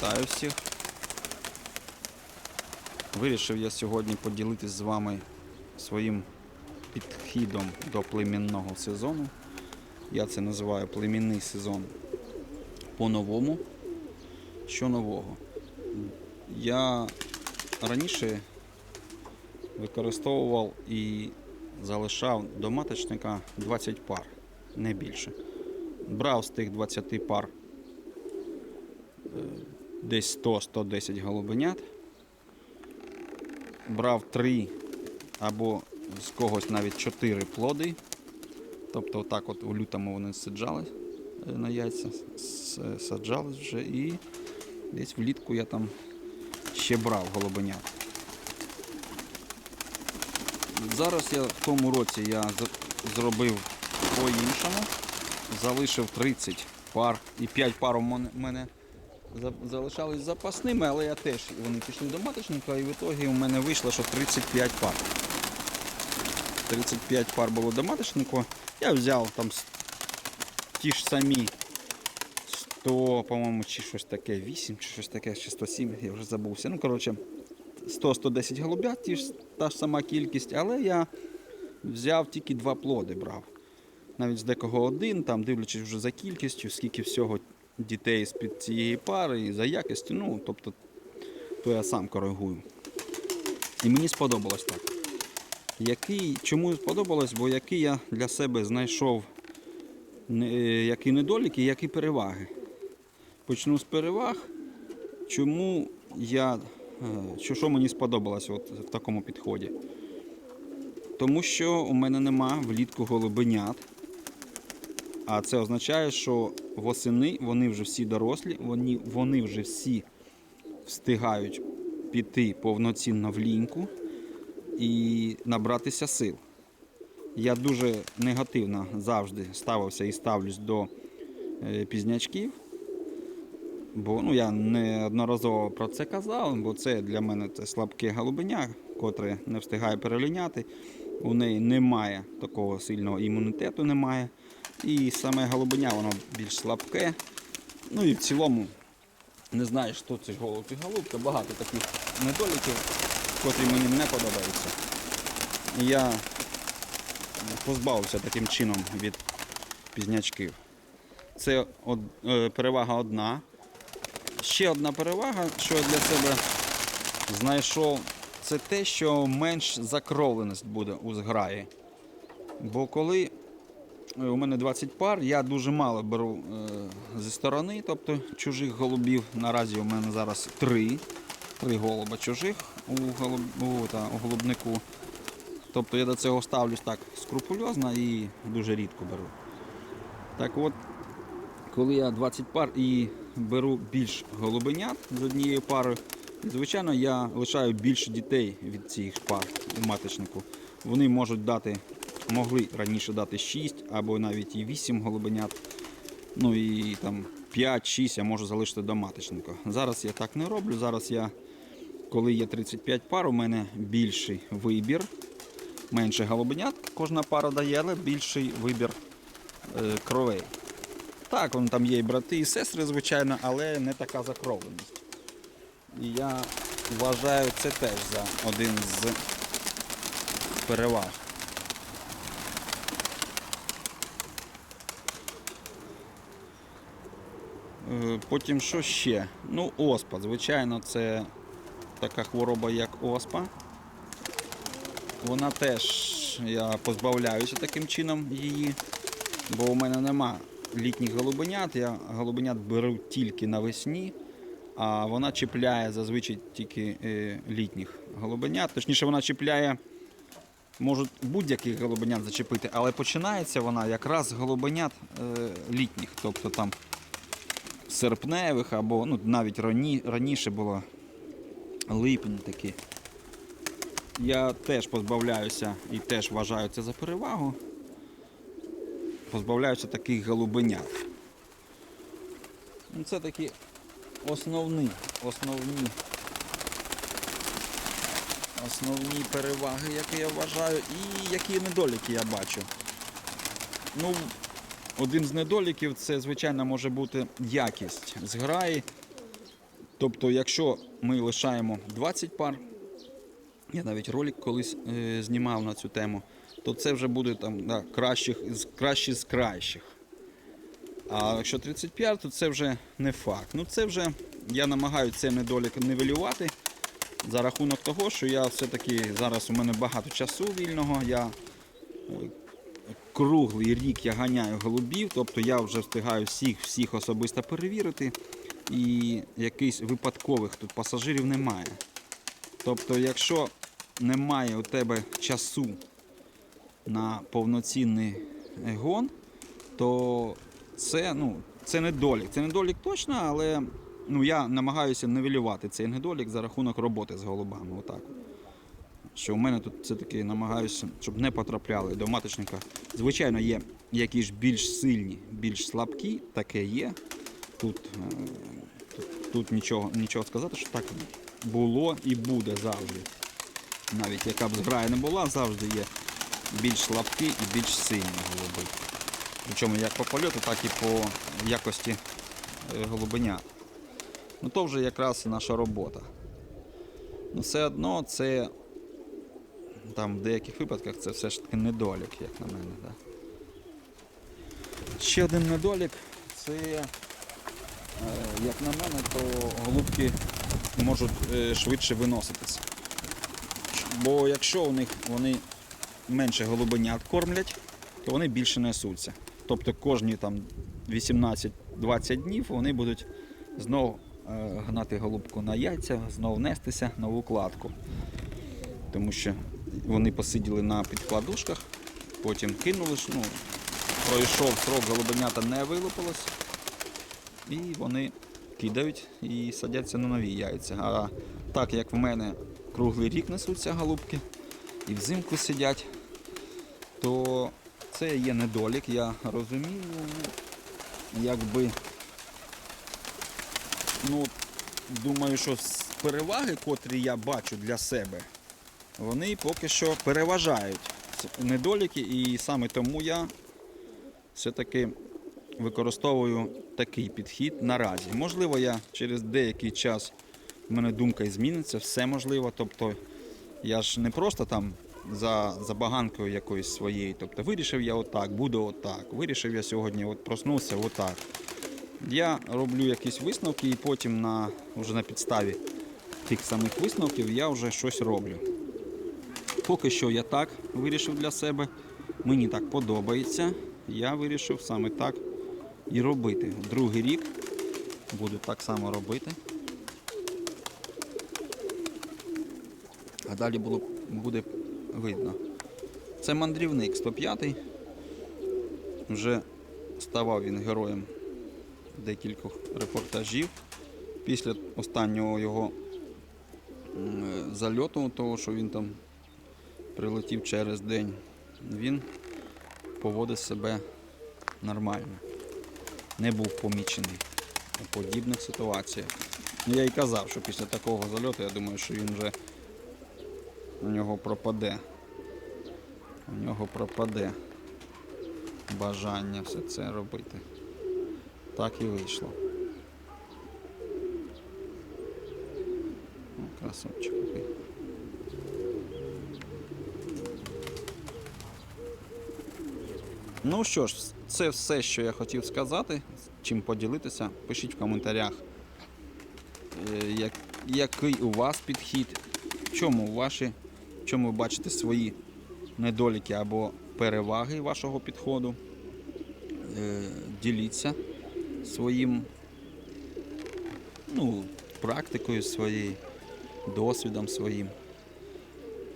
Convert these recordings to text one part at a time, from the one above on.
Вітаю всіх. Вирішив я сьогодні поділитися з вами своїм підхідом до племінного сезону. Я це називаю племінний сезон по-новому. Що нового? Я раніше використовував і залишав до маточника 20 пар, не більше. Брав з тих 20 пар десь 100-110 голубенят. Брав 3 або з когось навіть 4 плоди. Тобто отак от у лютому вони саджали е, на яйця, с- саджались вже і десь влітку я там ще брав голубенят. Зараз я в тому році я зробив по-іншому. Залишив 30 пар і 5 пар у мене- залишались запасними, але я теж вони пішли до маточника і в ітогі у мене вийшло, що 35 пар. 35 пар було до маточнику. Я взяв там ті ж самі 100, по-моєму, чи щось таке, 8, чи щось таке, чи 107, я вже забувся. Ну, коротше, 100-110 голубят, ті ж, та ж сама кількість, але я взяв тільки два плоди брав. Навіть з декого один, там дивлячись вже за кількістю, скільки всього дітей з-під цієї пари і за якістю, ну, тобто, то я сам коригую. І мені сподобалось так. Який, чому сподобалось, бо який я для себе знайшов е, які недоліки, які переваги. Почну з переваг. Чому я, е, що, що мені сподобалось от в такому підході? Тому що у мене нема влітку голубенят. А це означає, що восени вони вже всі дорослі, вони, вони вже всі встигають піти повноцінно в ліньку і набратися сил. Я дуже негативно завжди ставився і ставлюсь до е, пізнячків. Бо ну, я неодноразово про це казав, бо це для мене це слабке голубеня, котре не встигає переліняти. У неї немає такого сильного імунітету, немає. І саме голубеня воно більш слабке. Ну і в цілому не знаю, що це голуб і голубка. Багато таких недоліків, котрі мені не подобаються. Я позбавився таким чином від пізнячків. Це од, е, перевага одна. Ще одна перевага, що я для себе знайшов, це те, що менш закровленість буде у зграї. Бо коли у мене 20 пар, я дуже мало беру е, зі сторони, тобто чужих голубів. Наразі у мене зараз три. Три голуба чужих у, голуб, у, та, у голубнику. Тобто я до цього ставлюсь так скрупульозно і дуже рідко беру. Так от, коли я 20 пар і беру більш голубенят з однією парою, звичайно, я лишаю більше дітей від цих пар у маточнику. Вони можуть дати, могли раніше дати 6 або навіть і 8 голубенят. Ну і там 5-6 я можу залишити до маточника. Зараз я так не роблю. Зараз я, коли є 35 пар, у мене більший вибір. Менше голубенят кожна пара дає, але більший вибір е, кровей. Так, вон там є і брати, і сестри, звичайно, але не така закровленість. І я вважаю це теж за один з переваг. Потім що ще? Ну, оспа. Звичайно, це така хвороба, як оспа. Вона теж я позбавляюся таким чином її, бо у мене нема літніх голубенят. Я голубенят беру тільки навесні, а вона чіпляє зазвичай тільки е, літніх голубенят. Точніше, вона чіпляє, можуть будь-яких голубенят зачепити, але починається вона якраз з голубенят е, літніх, тобто там серпневих або ну, навіть рані, раніше було липень такий. Я теж позбавляюся і теж вважаю це за перевагу. Позбавляюся таких голубенят. Ну, Це такі основні, основні, основні переваги, які я вважаю, і які недоліки я бачу. Ну, один з недоліків це, звичайно, може бути якість зграї. Тобто, якщо ми лишаємо 20 пар, я навіть ролик колись е, знімав на цю тему, то це вже буде там да, кращих, кращі з кращих. А якщо 35, то це вже не факт. Ну це вже я намагаюся цей недолік нивелювати за рахунок того, що я все-таки зараз у мене багато часу вільного. Я круглий рік я ганяю голубів, тобто я вже встигаю всіх, всіх особисто перевірити. І якихось випадкових тут пасажирів немає. Тобто, якщо немає у тебе часу на повноцінний гон, то це, ну, це недолік. Це недолік точно, але ну, я намагаюся нивелювати цей недолік за рахунок роботи з голубами. Отак. Що в мене тут все-таки намагаюся, щоб не потрапляли до маточника. Звичайно, є які ж більш сильні, більш слабкі, таке є. Тут, е, тут, тут нічого, нічого сказати, що так було і буде завжди. Навіть яка б зграя не була, завжди є більш слабкі і більш сильні голуби. Причому як по польоту, так і по якості е, голубенят. Ну то вже якраз наша робота. Ну все одно це там в деяких випадках це все ж таки недолік, як на мене. Да? Ще один недолік це, е, як на мене, то голубки можуть е, швидше виноситися. Бо якщо у них вони менше голубенят кормлять, то вони більше несуться. Тобто кожні там 18-20 днів вони будуть знову е, гнати голубку на яйця, знову нестися на укладку. Тому що вони посиділи на підкладушках, потім кинули, ну, пройшов срок, голубенята не вилупилось, і вони кидають і садяться на нові яйця. А так як в мене круглий рік несуться голубки і взимку сидять, то це є недолік, я розумію, якби. Ну, думаю, що переваги, котрі я бачу для себе, вони поки що переважають недоліки, і саме тому я все-таки використовую такий підхід наразі. Можливо, я через деякий час в мене думка і зміниться, все можливо. Тобто я ж не просто там за забаганкою якоюсь своєю. Тобто вирішив я отак, буду отак. Вирішив я сьогодні, от проснувся отак. Я роблю якісь висновки і потім на, вже на підставі тих самих висновків я вже щось роблю. Поки що я так вирішив для себе. Мені так подобається. Я вирішив саме так і робити. Другий рік буду так само робити. А далі було, буде видно. Це мандрівник 105 Вже ставав він героєм декількох репортажів. Після останнього його е, зальоту, того, що він там прилетів через день, він поводить себе нормально. Не був помічений у подібних ситуаціях. Ну, Я і казав, що після такого зальоту, я думаю, що він вже у нього пропаде. У нього пропаде бажання все це робити. Так і вийшло. Красавчик який. Ну що ж, це все, що я хотів сказати. Чим поділитися, пишіть в коментарях, е, як, який у вас підхід, в чому ваші, в чому ви бачите свої недоліки або переваги вашого підходу. Е, Діліться своїм ну, практикою своєю, досвідом своїм.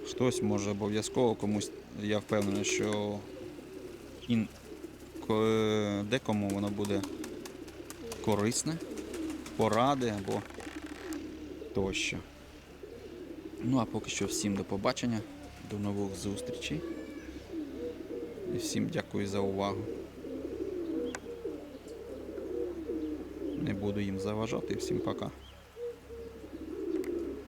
Хтось може обов'язково комусь, я впевнений, що ін, декому воно буде корисне, поради або тощо. Ну а поки що всім до побачення, до нових зустрічей. І всім дякую за увагу. Не буду їм заважати. Всім пока.